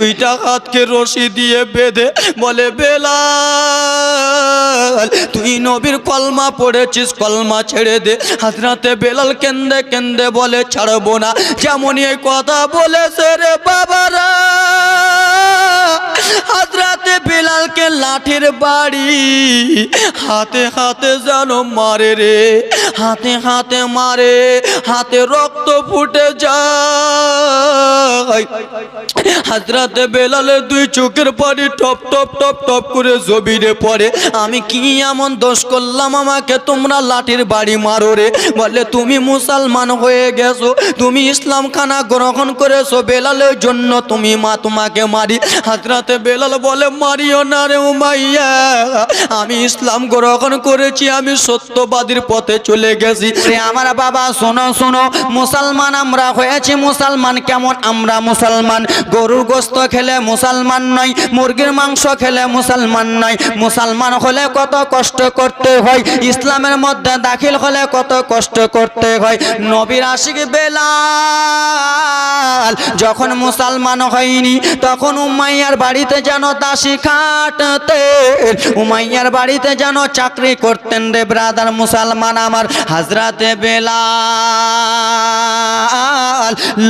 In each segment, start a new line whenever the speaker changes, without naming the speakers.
দুইটা হাতকে রশি দিয়ে বেঁধে বলে, বেলাল, তুই নবীর কলমা পড়েছিস, কলমা ছেড়ে দে। হাজরাতে বেলাল কেন্দে কেন্দে বলে, ছাড়বো না। যেমনই এই কথা বলেছে রে বাবারা। হাজরাতে বেলালকে লাঠির বাড়ি, হাতে হাতে যেন মারে রে, হাতে হাতে মারে, হাতে রক্ত ফুটে যায়। হাজরাতে বেলালের দুই চোখের পানি টপ টপ টপ টপ করে জবিরে পড়ে। আমি কি এমন দোষ করলাম আমাকে? তোমরা লাঠির বাড়ি মারো রে। বলে, তুমি মুসলমান হয়ে গেছো। তুমি ইসলাম খানা গ্রহণ করেছ। বেলালের জন্য তুমি মা তোমাকে মারি। হাজরাতে বেলাল বলে, মারিও না রে উমাইয়া, আমি ইসলাম গ্রহণ করেছি, আমি সত্যবাদীর পথে চলে গেছি। আমার বাবা, শোনো শোনো, মুসলমান আমরা হয়েছি, মুসলমান কেমন আমরা মুসলমান? গরুর গোস্ত খেলে মুসলমান নয় মুরগির মাংস খেলে মুসলমান নয় মুসলমান হলে কত কষ্ট করতে হয়, ইসলামের মধ্যে দাখিল হলে কত কষ্ট করতে হয়। নবীর আশিক বেলাল যখন মুসলমান হয়নি, তখন উমাইয়ার বাড়িতে যেন দাসী খাটতে উমাইয়ার বাড়িতে যেন চাকরি করতেন রে ব্রাদার মুসলমান আমার হাজরাতে বেলাল।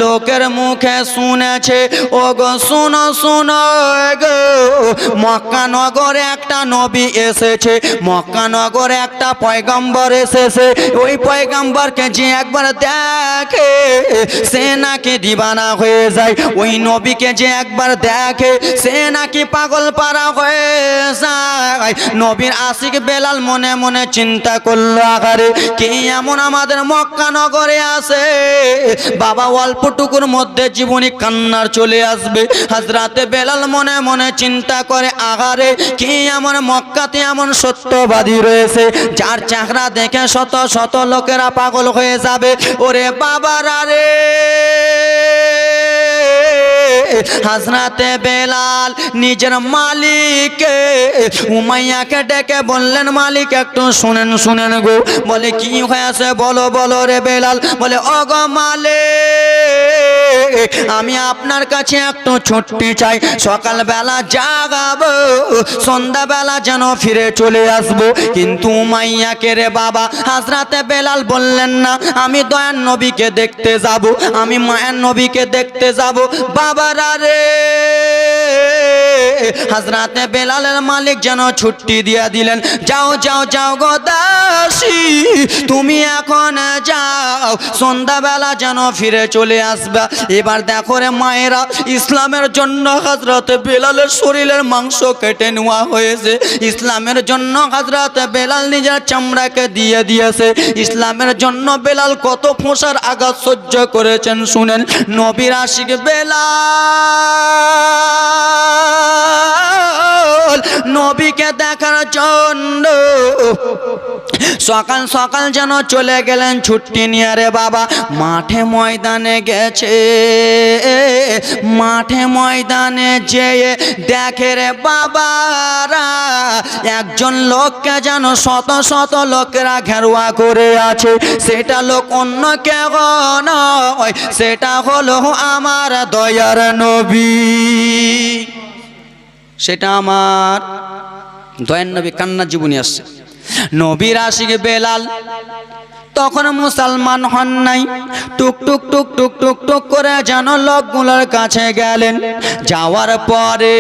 লোকের মুখে শুনেছে ও গো শুনো শুনো গো মক্কা নগরে একটা নবী এসেছে মক্কা নগরে একটা পয়গম্বর এসেছে, ওই পয়গম্বরকে যে একবার দেখে, সে নাকি দিবানা হয়ে যায়, ওই নবীকে যে একবার দেখে, সে নাকি পাগল পারা হয়ে যায়। নবীর আশিক বেলাল মনে মনে চিন্তা করল আকারে কে এমন আমাদের মক্কা নগরে আছে? বাবা অল্পটুকুর মধ্যে জীবনী কান্নার চলে আসবে। হাজরাতে বেলাল মনে মনে চিন্তা করে আগারে কি এমন মক্কাতে এমন সত্যবাদী রয়েছে, যার চাকরা দেখে শত শত লোকেরা পাগল হয়ে যাবে। ওরে বাবার রে! হাজরাতে বেলাল নিজের মালিক উমাইয়াকে ডেকে বললেন, মালিক, একটু শুনেন শুনেন গো। বলে, কি হয়েছে? বলো বলো রে বেলাল। বলে অগ মালিক, আমি আপনার কাছে একটু ছুটি চাই। সকালবেলা জাগাবো, সন্ধ্যাবেলা যেন ফিরে চলে আসব। কিন্তু উমাইয়াকে রে বাবা, হাজরাতে বেলাল বললেন না, আমি দয়ার নবীকে দেখতে যাব, আমি মায়ের নবীকে দেখতে যাব। বাবারা রে। হাজরাতে বেলালের মালিক যেন ছুটি দিয়া দিলেন, যাও যাও যাও গো দাসী, তুমি এখন যাও সন্ধ্যাবেলা যেন ফিরে চলে আসবা। এবার দেখো রে মায়েরা, ইসলামের জন্য হাজরাতে বেলালের শরীরের মাংস কেটে নেওয়া হয়েছে। ইসলামের জন্য হাজরাতে বেলাল নিজের চামড়াকে দিয়ে দিয়েছে। ইসলামের জন্য বেলাল কত ফোঁসার আঘাত সহ্য করেছেন, শুনেন। নবীর আশিক বেলাল নবীকে দেখার জন্য। সকাল সকাল যেন চলে গেলেন ছুটি নিয়ে। রে বাবা, মাঠে ময়দানে গেছে। মাঠে ময়দানে যেয়ে দেখে রে বাবারা, একজন লোককে যেন শত শত লোকেরা ঘেরুয়া করে আছে। সেটা লোক অন্য কেউ নয়, সেটা হলো আমার দয়ার নবী। সেটা আমার দয়ান নবী কান্না জীবনী আসছে। নবীর আশিক বেলাল তখন মুসলমান হন নাই। টুক টুক টুক টুক টুক টুক করে যেন লোকগুলোর কাছে গেলেন। যাওয়ার পরে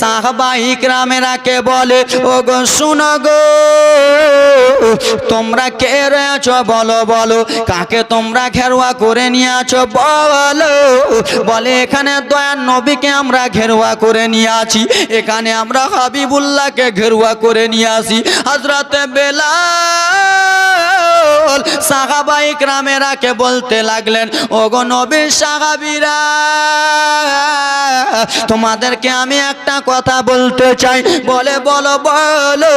সাহবাহিক রামেরাকে বলে ও গো শুনো গো, তোমরা কে রয়েছ বলো বলো, কাকে তোমরা ঘেরুয়া করে নিয়ে আছো বলো? বলে, এখানে দয়ার নবীকে আমরা ঘেরুয়া করে নিয়ে আছি এখানে আমরা হাবিবুল্লাহকে ঘেরুয়া করে নিয়ে আসি হজরতে বেলা সাহাবাই গ্রামেরাকে বলতে লাগলেন, ওগো নবীর সাহাবিরা, তোমাদেরকে আমি একটা কথা বলতে চাই। বলে, বলো বলো,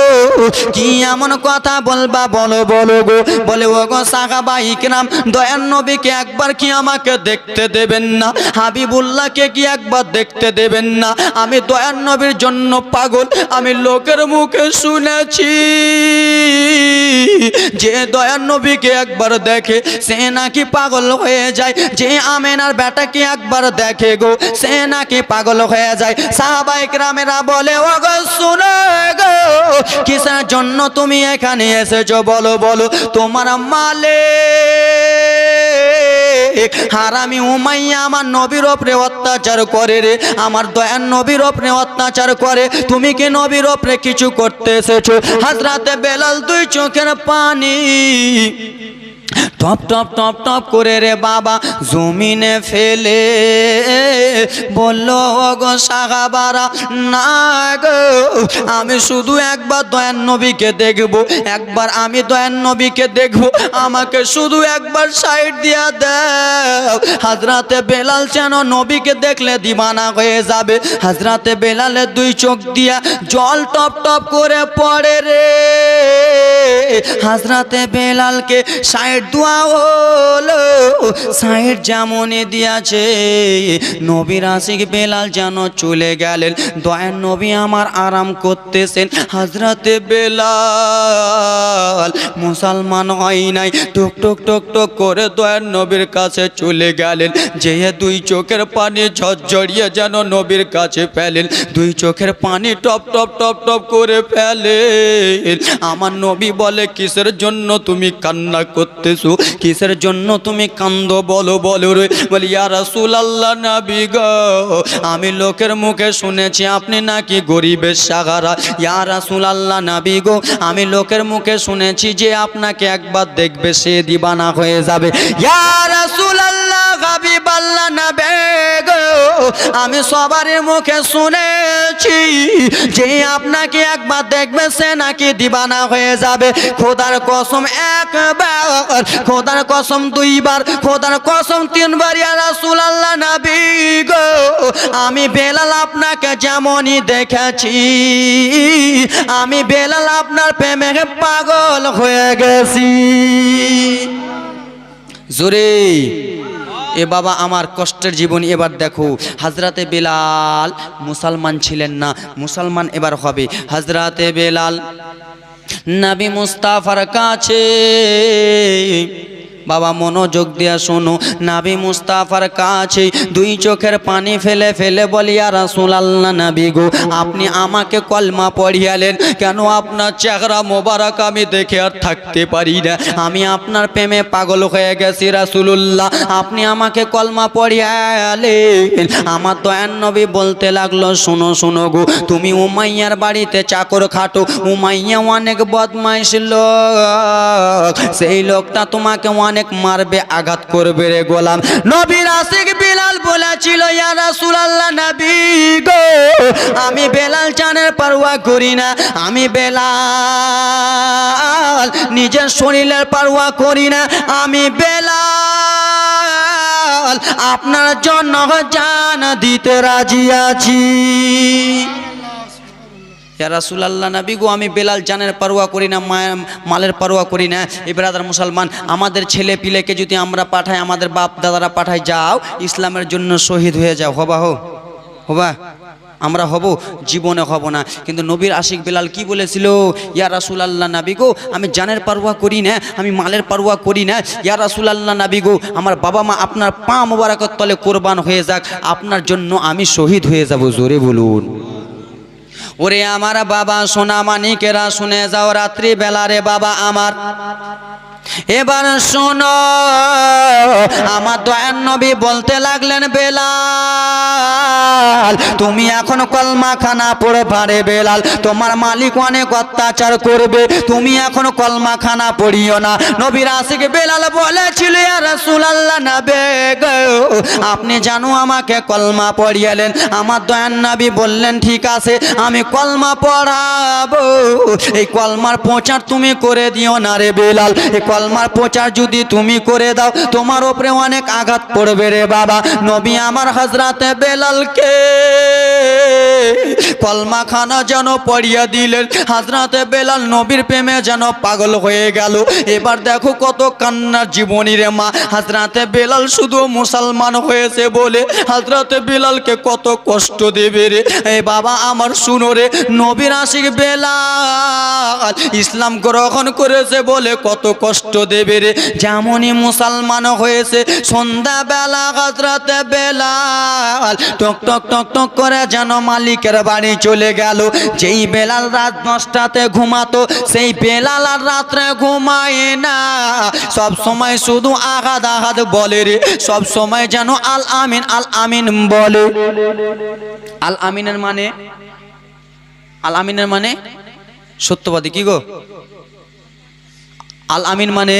কি এমন কথা বলবা? বলো বলো গো। বলে ও গো সাহাবা ইকরাম দয়ার নবীকে একবার কি আমাকে দেখতে দেবেন না? হাবিবুল্লাহকে কি একবার দেখতে দেবেন না? আমি দয়ার নবীর জন্য পাগল, আমি লোকের মুখে শুনেছি যে দয়ার নবীকে একবার দেখে, সে নাকি পাগল হয়ে যায়। যে আমেনার বেটাকে একবার দেখে গো, সে নাকি পাগল হয়ে যায়। সাহাবাইক রামেরা বলে ও গো শুনে গো, কিসের জন্য তুমি এখানে এসেছ? বলো বলো, তোমার মালে হারামি উমাইয়া আমার নবীর ওপরে অত্যাচার করে রে। আমার দয়ার নবীর ওপরে অত্যাচার করে। তুমি কি নবীর ওপরে কিছু করতে এসেছ? হাজরাতে বেলাল দুই চোখের পানি টপ টপ টপ টপ করে রে বাবা, জমিনে ফেলে। বলল গো সাহাবারা, না গো, আমি শুধু একবার দয়ান নবীকে দেখব, একবার আমি দয়ান নবীকে দেখব, আমাকে শুধু একবার সাইড দিয়া দাও। হাজরাতে বেলাল যেন নবীকে দেখলে দিবানা হয়ে যাবে। হাজরাতে বেলালের দুই চোখ দিয়া জল টপ টপ করে পড়ে রে। হাজরাতে বেলালকে সাইড দোয়া হলো সাইড যেমনই দিয়াছে। নবীর আশিক বেলাল যেন চলে গেলেন। দয়ার নবী আমার আরাম করতেছেন। হাজরাতে বেলাল মুসলমান হয় নাই। টুক টুক টুক টুক করে দয়ার নবীর কাছে চলে গেলেন। যে দুই চোখের পানি ঝরঝরিয়ে যেন নবীর কাছে ফেলেন। দুই চোখের পানি টপ টপ টপ টপ করে ফেলে আমার নবী বলে, কিসের জন্য তুমি কান্না করতেছো কিসের জন্য তুমি কান্দ? বলো বলো রে। বলি রাসূল আল্লাহ আমি লোকের মুখে শুনেছি, আপনি নাকি গরিবের সাগারা। ইয়া রাসূল আল্লাহ নবী গো, আমি লোকের মুখে শুনেছি যে আপনাকে একবার দেখবে, সে দিবানা হয়ে যাবে। ইয়া রাসুল আল্লাহ হাবিব আল্লাহ নবী গো আমি সবার মুখে শুনেছি যে আপনাকে একবার দেখবে সে নাকি দিবানা হয়ে যাবে। খোদার কসম একবার, খোদার কসম দুইবার, খোদার কসম তিনবার রাসূলুল্লাহ নবী গো। আমি বেলাল আপনাকে যেমনই দেখেছি, আমি বেলাল আপনার প্রেমে পাগল হয়ে গেছি। জোরে। এ বাবা আমার কষ্টের জীবন এবার দেখো। হাজরাতে বেলাল মুসলমান ছিলেন না, মুসলমান এবার হবে। হাজরাতে বেলাল, নবী মুস্তাফার কাছে বাবা মনোযোগ দিয়া শোনো। নাবি মুস্তাফার কাছে দুই চোখের পানি ফেলে ফেলে বলি আর রাসুল আল্লাহ নাবি গো, আপনি আমাকে কলমা পড়িয়ালেন। কেন আপনার চেহারা মোবারক আমি দেখে আর থাকতে পারি না? আমি আপনার প্রেমে পাগল হয়ে গেছি রাসুলুল্লাহ। আপনি আমাকে কলমা পড়িয়ালেন। আমার দয়ান নবী বলতে লাগল, শোনো শোনো গো, তুমি উমাইয়ার বাড়িতে চাকর খাটো। উমাইয়া অনেক বদমাইশ সেই লোকটা তোমাকে অনেক মারবে, আঘাত করবে রে গোলাম। নবীর আশিক বিলাল বলেছিল, ইয়া রাসূলুল্লাহ নবী গো, আমি বেলাল চানের পারওয়া করি না। আমি বেলাল নিজের শরীরের পারওয়া করি না। আমি বেলাল আপনার জন্য জান দিতে রাজি আছি। রাসুলাল্লাহ, নবী গো, আমি বেলাল জানের পারোয়া করি না মায়ের মালের পারোয়া করি না। এ বেরাদার মুসলমান, আমাদের ছেলে পিলেকে যদি আমরা পাঠাই, আমাদের বাপ দাদারা পাঠাই যাও, ইসলামের জন্য শহীদ হয়ে যাও। হবা হো, হবা। আমরা হব, জীবনে হব না। কিন্তু নবীর আশিক বেলাল কি বলেছিল? ইয়া রাসুল আল্লাহ নাবি গো, আমি জানের পারোয়া করি না, আমি মালের পারোয়া করি না। ইয়া রাসুল আল্লাহ নাবি গো, আমার বাবা মা আপনার পা মোবারকর তলে কোরবান হয়ে যাক। আপনার জন্য আমি শহীদ হয়ে যাব, জোরে বলুন। ওরে আমার বাবা সোনা মানিকেরা শুনে যাও রাত্রি বেলারে বাবা আমার। এবার শোনো, আমার দয়ান নবী বলতে লাগলেন, বেলাল, তুমি এখন কলমা খানা পড়ে পারে বেলাল, তোমার মালিক অনেক অত্যাচার করবে, তুমি এখন কলমা খানা পড়িও না। নবীর আশিক বেলাল বলেছিল রসুল আল্লাহ নবে গো, আপনি জানো আমাকে কলমা পড়িয়ালেন। আমার দয়ান নবী বললেন, ঠিক আছে, আমি কলমা পড়াবো। এই কলমার প্রচার তুমি করে দিও না রে বেলাল। কলমার প্রচার যদি তুমি করে দাও, তোমার ওপরে অনেক আঘাত পড়বে রে বাবা। নবী আমার হজরাতে বেলালকে কলমা খানা যেন পড়িয়া দিলেন। হাজরাতে বেলাল নবীর প্রেমে যেন পাগল হয়ে গেল। এবার দেখো কত কান্নার জীবনী রে মা। হাজরাতে বেলাল শুধু মুসলমান হয়েছে বলে হাজরাতে বেলালকে কত কষ্ট দেবে রে। এ বাবা আমার শুনো রে, নবীর আশিক বেলাল ইসলাম গ্রহণ করেছে বলে কত কষ্ট দেবে রে। যেমনই মুসলমান হয়েছে, সন্ধ্যাবেলা হাজরাতে বেলাল টক টক টক টক করে যেন মালিকের বাড়ি চলে গেল। যেই বেলাল রাত দশটাতে ঘুমাতো, সেই বেলাল আর রাত্রে ঘুমায় না। সব সময় শুধু আঘাত আঘাত বলে রে। সব সময় যেন আল আমিন আল আমিন বলে। আল আমিনের মানে আল আমিনের মানে সত্যবাদী কি গো? আল আমিন মানে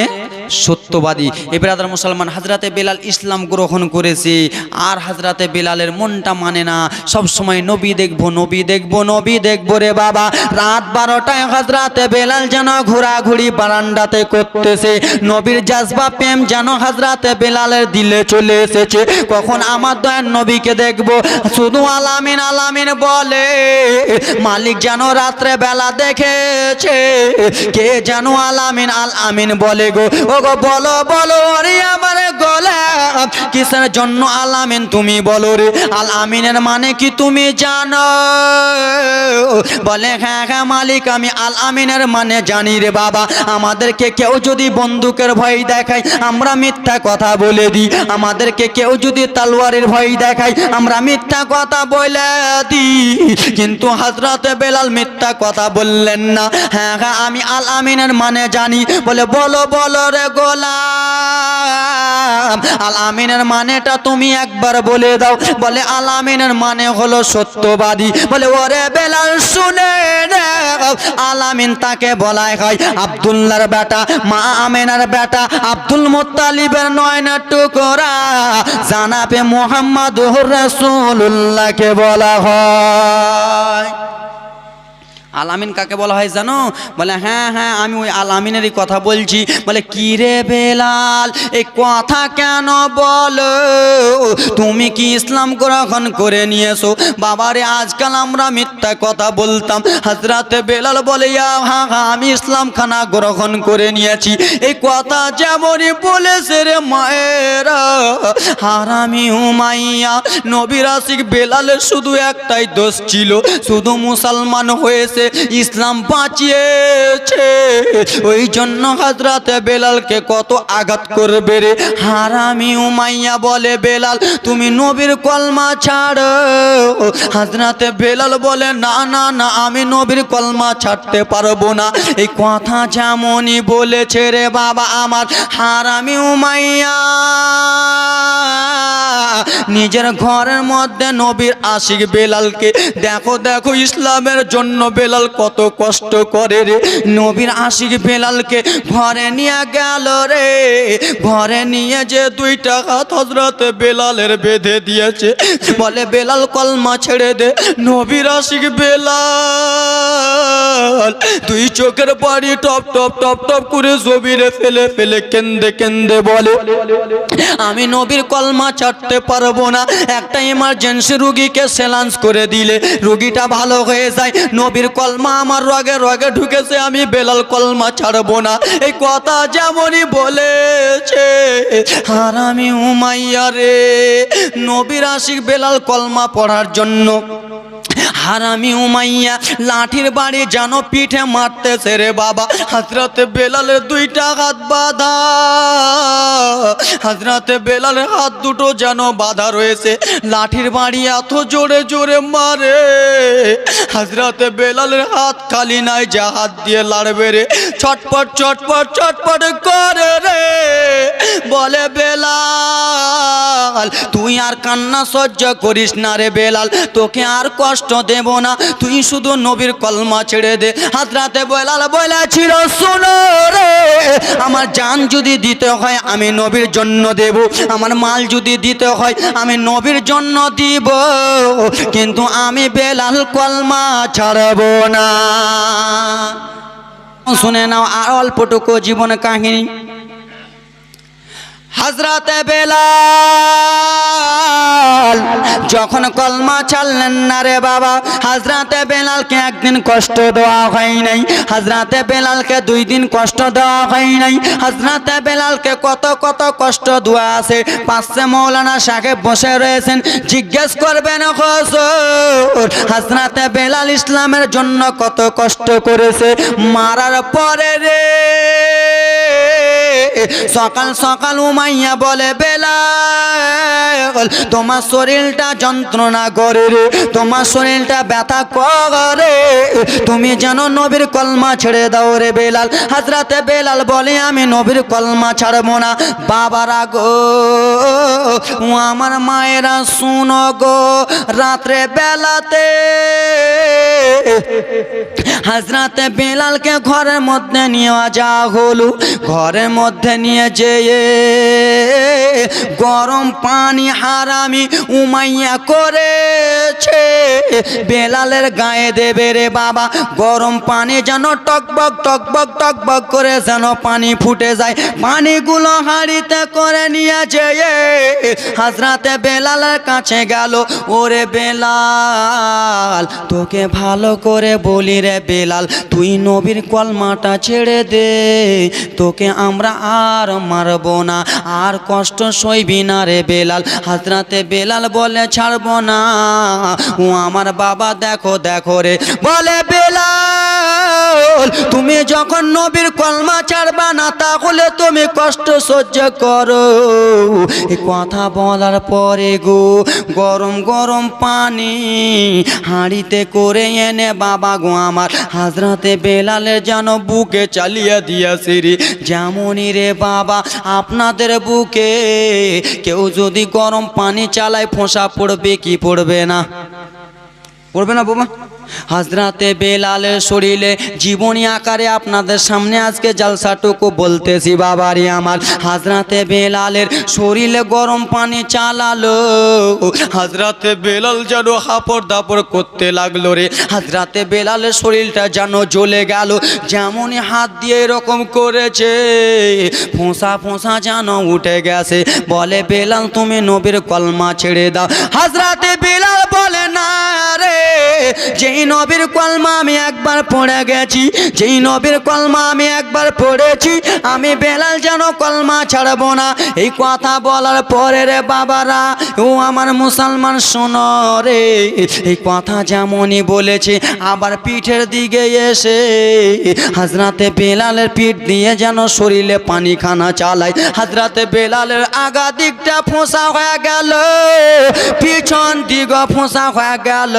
সত্যবাদী। এবার আদার মুসলমান হাজরাতে বেলাল ইসলাম গ্রহণ করেছে, আর হাজরাতে বেলালের মনটা মানে না, সব সময় নবী দেখব নবী দেখব নবী দেখব রে বাবা। রাত বারোটায় হাজরাতে বেলাল যেন ঘোরাঘুরি বারান্দাতে করতেছে, নবীর জাজবা প্রেম যেন হাজরাতে বেলালের দিলে চলে এসেছে। কখন আমার দয়ার নবীকে দেখব, শুধু আলামিন আলামিন বলে, মালিক যেন রাত্রে বেলা দেখেছে, কে যেন আলামিন আল আমিন বলে গো। ও গো বলো বলো রে আমার গলা কিসের জন্য আল আমিন তুমি বলো রে? আল আমিনের মানে কি তুমি জানো? বলে হ্যাঁ হ্যাঁ মালিক, আমি আল আমিনের মানে জানি রে বাবা। আমাদেরকে কেউ যদি বন্দুকের ভয় দেখায়, আমরা মিথ্যা কথা বলে দিই। আমাদেরকে কেউ যদি তালোয়ারের ভয় দেখায়, আমরা মিথ্যা কথা বলে দিই। কিন্তু হাজরাতে বেলাল মিথ্যা কথা বললেন না। হ্যাঁ হ্যাঁ আমি আল আমিনের মানে জানি। বলে, বলো বলো রে গোলাম আল আমিনের মানেটা তুমি একবার বলে দাও। বলে আল আমিনের মানে হলো সত্যবাদী। বলে, ওরে বেলাল, শুনে নে আল আমিন তাকে বলাই হয় আব্দুল্লাহর বেটা, মা আমিনার বেটা, আব্দুল মুত্তালিবের নয়না টুকরা। জানাবে মোহাম্মদ রাসূলুল্লাহকে বলা হয়। আলামিন কাকে বলা হয় জানো? বলে হ্যাঁ হ্যাঁ আমি ওই আলামিনেরই কথা বলছি। বলে, কি রে বেলাল, এই কথা কেন বলো? তুমি কি ইসলাম গ্রহণ করে নিয়েছো? বাবারে, আজকাল আমরা মিথ্যা কথা বলতাম। হাজরাতে বেলাল বলে হ্যাঁ হ্যাঁ আমি ইসলাম খানা গ্রহণ করে নিয়েছি। এই কথা যেমনই বলেছে রে মায়েরা, হারামি উমাইয়া নবীর আশিক বেলালের শুধু একটাই দোষ ছিল, শুধু মুসলমান হয়েছে ইসলাম বাঁচিয়েছে। ওই জন্য হাজরাতে বেলালকে কত আঘাত করবে রে। হারামি উমাইয়া বলে, বেলাল, তুমি নবীর কলমা ছাড়ো। হাজরাতে বেলাল বলে, না না না, আমি নবীর কলমা ছাড়তে পারব না। এই কথা যেমনই বলেছে রে বাবা আমার হারামি উমাইয়া। নিজের ঘরের মধ্যে নবীর আশিক বেলালকে দেখো দেখো, ইসলামের জন্য বেলাল কত কষ্ট করে রে। নবীর আশিক বেলালকে ঘরে নিয়ে গেল রে। ঘরে নিয়ে যে দুইটা হাত হজরত বেলালের বেঁধে দিয়েছে। বলে, বেলাল, কলমা ছেড়ে দে। নবীর আশিক বেলাল দুই চোখের বাড়ি টপ টপ টপ টপ করে জমিরে ফেলে ফেলে কেন্দে কেন্দে বলে, আমি নবীর কলমা ছাড়তে পারব না। একটা ইমার্জেন্সি রুগীকে সেলান্স করে দিলে। রুগীটা ভালো হয়ে যায়, নবীর কলমা আমার রগে রগে ঢুকেছে, আমি বেলাল কলমা ছাড়বো না। এই কথা যেমনই বলেছে, আর আমি উমাইয়া রে, নবীর আশিক বেলাল কলমা পড়ার জন্য। হারামি উমাইয়া, লাঠির বাড়ি যেন পিঠে মারতেছে রে বাবা। হাজরাতে বেলালের দুইটা হাত বাঁধা। হাজরাতে বেলালের হাত দুটো যেন বাঁধা রয়েছে। লাঠির বাড়ি এত জোরে জোরে মারে। হাজরাতে বেলালের হাত খালি নাই যা হাত দিয়ে লাড়বে রে। ছটপট ছটপট ছটপট করে রে। বলে বেলাল, তুই আর কান্না সহ্য করিস না রে বেলাল, তোকে আর কষ্ট দেব না। তুই শুধু নবীর কলমা ছেড়ে দে। হাজরাতে বেলাল বলেছিল, শোনো রে, আমার জান যদি দিতে হয়, আমি নবীর জন্য দেব। আমার মাল যদি দিতে হয়, আমি নবীর জন্য দিব। কিন্তু আমি বেলাল কলমা ছাড়ব। না। শুনে নাও আর অল্পটুকু জীবন কাহিনী। হাজরাতে বেলাল যখন কলমা ছাড়লেন না রে বাবা হাজরাতে বেলালকে একদিন কষ্ট দেওয়া হয় নাই হাজরাতে বেলালকে দুই দিন কষ্ট দেওয়া হয় নাই হাজরাতে বেলালকে কত কত কষ্ট দেওয়া আছে। পাশে মৌলানা সাহেব বসে রয়েছেন, জিজ্ঞেস করবেন, হজুর হাজরাতে বেলাল ইসলামের জন্য কত কষ্ট করেছে? মারার পরে রে সকাল সকাল উমাইয়া বলে, বেলাল, তোমার শরীরটা যন্ত্রণা করে রে, তোমার শরীরটা ব্যথা করে। তুমি যেন নবীর কলমা ছেড়ে দাও রে বেলাল। হাজরাতে বেলাল বলে, আমি নবীর কলমা ছাড়বো না। বাবারা গো আমার মায়েরা শুনো গো, রাত্রে বেলাতে হাজরাতে বেলালকে ঘরের মধ্যে নেওয়া যা হলো। ঘরের মধ্যে নিয়ে যেয়ে গরম পানি হারামি উমাইয়া করেছে। বেলালের গায়ে দেবে রে বাবা, গরম পানি যেন টকবক টকবক টকবক করে যেন পানি ফুটে যায়। পানিগুলো হাড়িতে করে নিয়ে যেয়ে হাজরাতে বেলালের কাছে গেল, ওরে বেলাল, তোকে ভালো করে বলি রে বেলাল, তুই নবীর কলমাটা ছেড়ে দে, তোকে আমরা আর মারব না। আর কষ্ট সইবি না রে বেলাল। হাজরাতে বেলাল বলে, ছাড়ব না। ও আমার বাবা, দেখো দেখো রে। বলে, বেলাল তুমি যখন নবীর কলমা ছাড়বা না, তাহলে তুমি কষ্ট সহ্য করো। এ কথা বলার পরে গো, গরম গরম পানি হাঁড়িতে করে এনে বাবা গো আমার হাজরাতে বেলালে যেন বুকে চালিয়ে দিয়েছে রে। যেমনই রে বাবা, আপনাদের বুকে কেউ যদি গরম পানি চালায়, ফোঁসা পড়বে কি পড়বে না? পড়বে না বাবা হাজরাতে বেলালের শরীরে জীবনী আকারে আপনাদের সামনে আজকে জালসাটুকু বলতেছি, বাবারি আমার। হাজরাতে বেলালের শরীরে গরম পানি চালালো। হাজরাতে বেলাল যেন হাপড় দাপড় করতে লাগল রে। হাজরাতে বেলালের শরীরটা যেন জ্বলে গেল। যেমনই হাত দিয়ে এরকম করেছে, ফোঁসা ফোঁসা যেন উঠে গেছে। বলে, বেলাল, তুমি নবীর কলমা ছেড়ে দাও। হাজরাতে বেলাল যেই নবীর কলমা আমি একবার পড়ে গেছি, যেই নবীর কলমা আমি একবার পড়েছি, আমি বেলাল যেন কলমা ছাড়বো না। এই কথা বলার পরে রে বাবারা, ও আমার মুসলমান শোনো রে। এই কথা যেমনই বলেছে, আবার পিঠের দিকে এসে হাজরাতে বেলালের পিঠ দিয়ে যেন শরীরে পানি খানা চালায় হাজরাতে বেলালের আগা দিকটা ফোঁসা হয়ে গেল, পিছন দিগ ফোঁসা হয়ে গেল।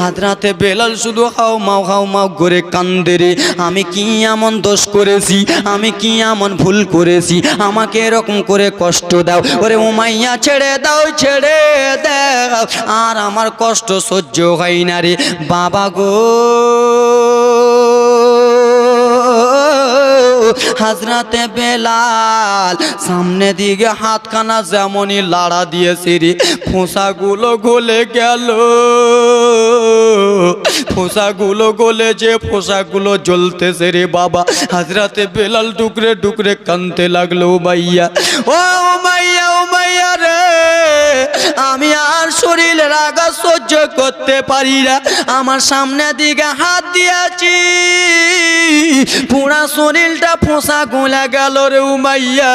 হাজরাতে বেলাল শুধু হাও মাও হাও মাও করে কান্দে রে। আমি কি এমন দোষ করেছি? আমি কি এমন ভুল করেছি? আমাকে এরকম করে কষ্ট দাও। ওরে উমাইয়া, ছেড়ে দাও ছেড়ে দাও। আর আমার কষ্ট সহ্য হয় না রে। বাবা গো। হাজরাতে বেলাল, সামনে দিকে হাতখানা যেমনই লাড়া দিয়েছে রে। ফোঁসাগুলো গলে গেল। ফোঁসাগুলো গলেছে পোশাকগুলো জ্বলতেছে রে বাবা। হাজরাতে বেলাল টুকরে টুকরে কানতে লাগল মাইয়া ও মাইয়া ও মাইয়া রে। আমি আর শরীরের আগা সহ্য করতে পারি না। আমার সামনে দিকে হাত দিয়েছি। পুরা শরীরটা ফোঁসা গোলা গেল রে উমাইয়া।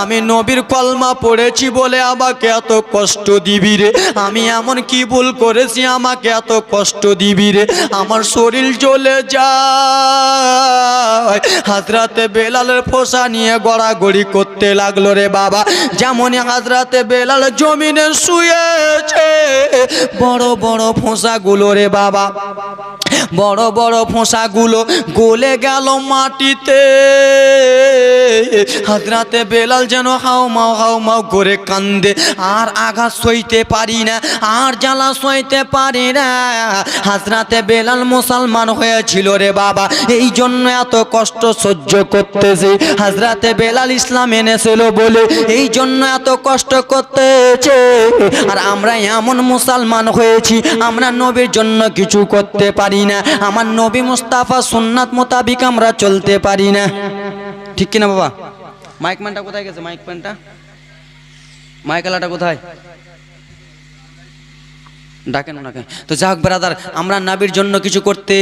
আমি নবীর কলমা পড়েছি বলে আমাকে এত কষ্ট দিবি রে। আমি এমন কি ভুল করেছি আমাকে এত কষ্ট দিবি রে। আমার শরীর জ্বলে যায়। হাজরাতে বেলালের ফোঁসা নিয়ে গড়াগড়ি করতে লাগল রে বাবা। যেমনই হাজরাতে বেলাল জমিনে শুয়েছে। বড় বড় ফোঁসাগুলো রে বাবা। বড় বড় ফোঁসাগুলো গলে গেল মাটিতে। হাজরাতে বেলাল যেন হাও মাও হাও মাও করে কান্দে। আর আঘাত সইতে পারি না, আর জ্বালা সইতে পারি না। হাজরাতে বেলাল মুসলমান হয়েছিল রে বাবা, এই জন্য এত কষ্ট সহ্য করতেছে। হাজরাতে বেলাল ইসলাম এনেছিল বলে এই জন্য এত কষ্ট করতেছে। আর আমরা এমন মুসলমান হয়েছি, আমরা নবীর জন্য কিছু করতে পারি না। আমার নবী মুস্তাফা সুন্নাত মোতাবিক আমরা চলতে পারি না। ঠিক কিনা বাবা? মাইক ম্যানটা কোথায় গেছে? মাইক ম্যানটা মাইকালাটা কোথায়? ডাকেন ওনাকে। তো যাক ব্রাদার, আমরা নাবির জন্য কিছু করতে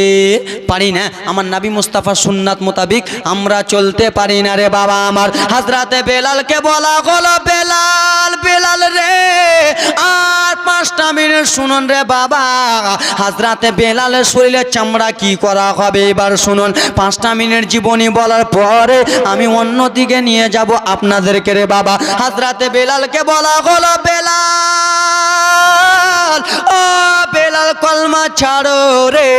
পারি না। আমার নাবি মুস্তাফা সুন্নাত মোতাবিক, আমরা চলতে পারি না রে বাবা আমার। হাজরাতে বেলালকে বলা হলো, বেলাল বেলাল রে, আর পাঁচটা মিনিট শুনুন রে বাবা। হাজরাতে বেলালের শরীরের চামড়া কি করা হবে এবার শুনুন। পাঁচটা মিনিট জীবনী বলার পরে আমি অন্য দিকে নিয়ে যাব আপনাদেরকে রে বাবা। হাজরাতে বেলালকে বলা হলো, বেলাল ও বেলাল, কলমা ছাড়ো রে।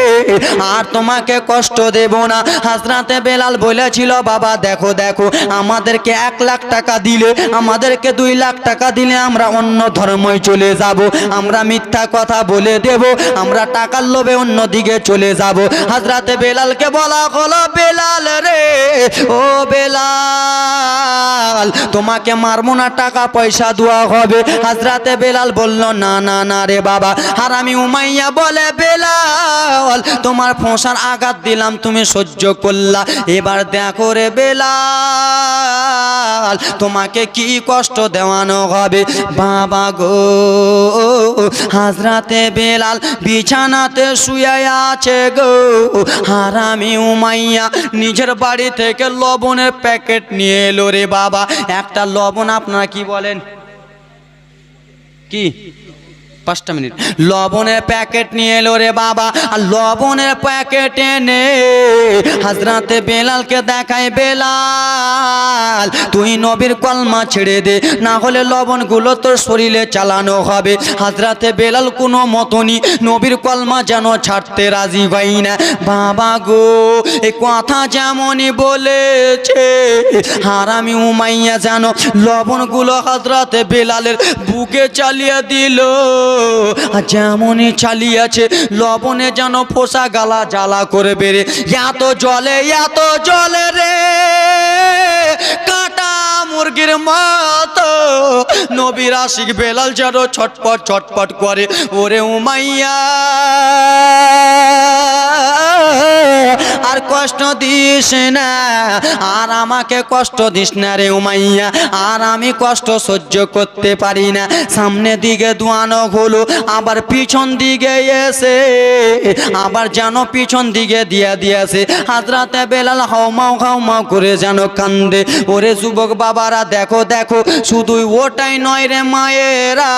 আর তোমাকে কষ্ট দেব না। হাজরাতে বেলাল বলেছিল, বাবা, দেখো দেখো, আমাদেরকে এক লাখ টাকা দিলে, আমাদেরকে দুই লাখ টাকা দিলে আমরা অন্য ধর্মই চলে যাব। আমরা মিথ্যা কথা বলে দেব, আমরা টাকার লোভে অন্য দিকে চলে যাব। হাজরাতে বেলালকে বলা হলো, বেলাল রে, ও বেলাল, তোমাকে মারবো না, টাকা, পয়সা দেওয়া হবে। হাজরাতে বেলাল বলল, না না না রে বাবা। আর আমি উমাইয়া বলে, বেলাল, তোমার ফোঁসার আঘাত দিলাম, তুমি সহ্য করলা। এবার দেখো রে বেলাল, তোমাকে কি কষ্ট দেওয়ানো হবে? বাবা গো, হাজরাতে বেলাল বিছানাতে শুয়ে আছে গো। আর আমি উমাইয়া নিজের বাড়ি থেকে লবণের প্যাকেট নিয়ে এলো রে বাবা। একটা লবণ আপনারা কি বলেন? কি? পাঁচটা মিনিট। লবণের প্যাকেট নিয়ে এলো রে বাবা, আর লবণের প্যাকেট এনে হাজরাতে বেলালকে দেখায়, বেলাল, তুই নবীর কলমা ছেড়ে দে, না হলে লবণগুলো তোর শরীরে চালানো হবে। হাজরাতে বেলাল কোনো মতনই নবীর কলমা যেন ছাড়তে রাজি হয় না। বাবা গো, এ কথা যেমনই বলেছে, হারামি উমাইয়া যেন লবণগুলো হাজরাতে বেলালের বুকে চালিয়ে দিল। যেমনই চালিয়েছে, লবণে যেন পোষা গালা জ্বালা করে বেরে এত জলে এত জলে রে। কাটা মুরগির মতো, নবীর আশিক বেলাল যেন ছটপট ছটপট করে, ওরে উমাইয়া। আর কষ্ট দিস না, আর আমাকে কষ্ট দিস না রে উমাইয়া, আর আমি কষ্ট সহ্য করতে পারি না। সামনে দিকে দুয়ানো হলো, আবার পিছন দিকে এসে, আবার যেন পিছন দিকে দিয়া দিয়েছে। হাজরাতে বেলাল হাউমাও হাউমাও করে যেন কান্দে, ওরে যুবক বাবারা দেখো দেখো শুধুই ওটাই নয় রে মায়েরা,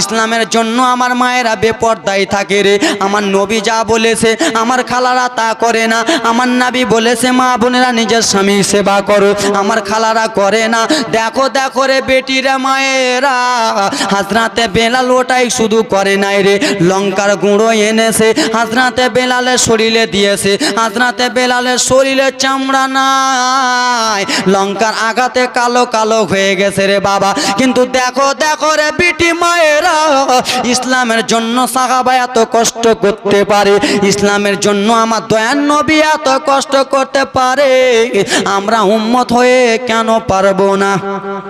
ইসলামের জন্য আমার মায়েরা বেপর্দায় থাকে রে। আমার নবী যা বলেছে, আমার খালারা তা করে না। আমার নাবি বলেছে, মা বোনেরা, নিজের স্বামী সেবা করো। আমার খালারা করে না। দেখো দেখো রে বেটিরা, মায়েরা, হাজরাতে বেলাল ওটাই শুধু করে নাই রে। লঙ্কার গুঁড়ো এনেছে, হাজরাতে বেলালের শরীরে দিয়েছে, হাজরাতে বেলালের শরীরে চামড়া নাই। লঙ্কার আঘাতে কালো কালো হয়ে গেছে রে বাবা। কিন্তু দেখো দেখো রে বিটি মায়েরা, ইসলামের জন্য সাহাবা এত কষ্ট করতে পারে। ইসলামের জন্য আমার দয়ান নবী এত কষ্ট করতে পারে? আমরা উম্মত হয়ে কেন পারব না?